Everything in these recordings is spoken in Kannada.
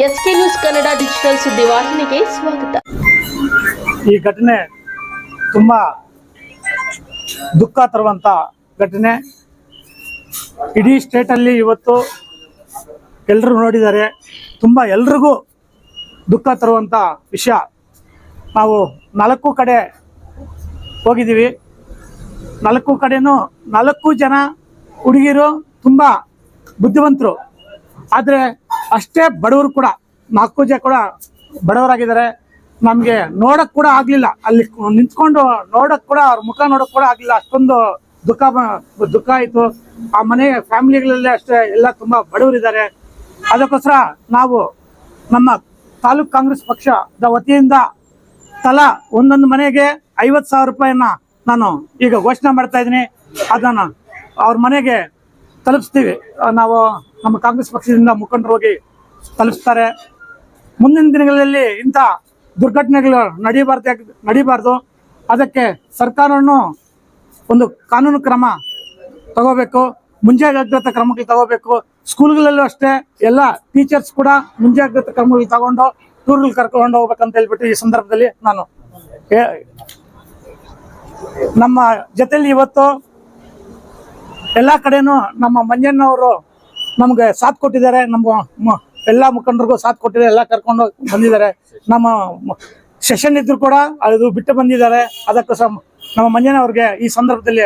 ಎಸ್ಕೆ ನ್ಯೂಸ್ ಕನ್ನಡ ಡಿಜಿಟಲ್ ಸುದ್ದಿವಾಹಿನಿಗೆ ಸ್ವಾಗತ. ಈ ಘಟನೆ ತುಂಬಾ ದುಃಖ ತರುವಂತ ಘಟನೆ. ಇಡೀ ಸ್ಟೇಟಲ್ಲಿ ಇವತ್ತು ಎಲ್ಲರೂ ನೋಡಿದ್ದಾರೆ ತುಂಬ ಎಲ್ರಿಗೂ ದುಃಖ ತರುವಂಥ ವಿಷಯ. ನಾವು ನಾಲ್ಕು ಕಡೆ ಹೋಗಿದ್ದೀವಿ. ನಾಲ್ಕು ಕಡೆನೂ ನಾಲ್ಕು ಜನ ಹುಡುಗಿರು ತುಂಬ ಬುದ್ಧಿವಂತರು. ಆದರೆ ಅಷ್ಟೇ ಬಡವರು ಕೂಡ, ನಾಲ್ಕು ಜನ ಕೂಡ ಬಡವರಾಗಿದ್ದಾರೆ. ನಮಗೆ ನೋಡಕ್ ಕೂಡ ಆಗ್ಲಿಲ್ಲ. ಅಲ್ಲಿ ನಿಂತ್ಕೊಂಡು ನೋಡಕ್ ಕೂಡ, ಅವ್ರ ಮುಖ ನೋಡಕ್ ಕೂಡ ಆಗ್ಲಿಲ್ಲ. ಅಷ್ಟೊಂದು ದುಃಖ ದುಃಖ ಆಯ್ತು. ಆ ಮನೆ ಫ್ಯಾಮಿಲಿಗಳಲ್ಲಿ ಅಷ್ಟೇ ಎಲ್ಲ ತುಂಬಾ ಬಡವರಿದ್ದಾರೆ. ಅದಕ್ಕೋಸ್ಕರ ನಾವು ನಮ್ಮ ತಾಲೂಕ್ ಕಾಂಗ್ರೆಸ್ ಪಕ್ಷದ ವತಿಯಿಂದ ತಲಾ ಒಂದೊಂದು ಮನೆಗೆ ಐವತ್ತು ಸಾವಿರ ರೂಪಾಯಿನ ನಾನು ಈಗ ಘೋಷಣೆ ಮಾಡ್ತಾ ಇದ್ದೀನಿ. ಅದನ್ನ ಅವ್ರ ಮನೆಗೆ ತಲುಪಿಸ್ತೀವಿ. ನಾವು ನಮ್ಮ ಕಾಂಗ್ರೆಸ್ ಪಕ್ಷದಿಂದ ಮುಖಂಡರು ಹೋಗಿ ತಲುಪಿಸ್ತಾರೆ ಮುಂದಿನ ದಿನಗಳಲ್ಲಿ ಇಂಥ ದುರ್ಘಟನೆಗಳು ನಡೀಬಾರ್ದು ನಡೀಬಾರ್ದು. ಅದಕ್ಕೆ ಸರ್ಕಾರವನ್ನು ಒಂದು ಕಾನೂನು ಕ್ರಮ ತಗೋಬೇಕು. ಮುಂಜಾಗ್ರತಾ ಕ್ರಮಗಳು ತಗೋಬೇಕು. ಸ್ಕೂಲ್ಗಳಲ್ಲೂ ಅಷ್ಟೇ ಎಲ್ಲ ಟೀಚರ್ಸ್ ಕೂಡ ಮುಂಜಾಗ್ರತಾ ಕ್ರಮಗಳು ತಗೊಂಡು ಟೂರ್ಗಳು ಕರ್ಕೊಂಡು ಹೋಗ್ಬೇಕಂತ ಹೇಳ್ಬಿಟ್ಟು ಈ ಸಂದರ್ಭದಲ್ಲಿ ನಾನು ನಮ್ಮ ಜೊತೆಲಿ ಇವತ್ತು ಎಲ್ಲ ಕಡೆನೂ ನಮ್ಮ ಮಂಜಣ್ಣವರು ನಮಗೆ ಸಾಥ್ ಕೊಟ್ಟಿದ್ದಾರೆ. ನಮ್ಮ ಎಲ್ಲ ಮುಖಂಡರಿಗೂ ಸಾಥ್ ಕೊಟ್ಟಿದೆ ಎಲ್ಲ ಕರ್ಕೊಂಡು ಬಂದಿದ್ದಾರೆ. ನಮ್ಮ ಸೆಷನ್ ಇದ್ರು ಕೂಡ ಅದು ಬಿಟ್ಟು ಬಂದಿದ್ದಾರೆ. ಅದಕ್ಕೋಸ್ಕರ ನಮ್ಮ ಮಂಜನ ಅವ್ರಿಗೆ ಈ ಸಂದರ್ಭದಲ್ಲಿ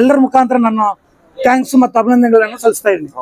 ಎಲ್ಲರ ಮುಖಾಂತರ ನಾನು ಥ್ಯಾಂಕ್ಸ್ ಮತ್ತು ಅಭಿನಂದನೆಗಳನ್ನು ಸಲ್ಲಿಸ್ತಾ ಇದ್ದೀನಿ.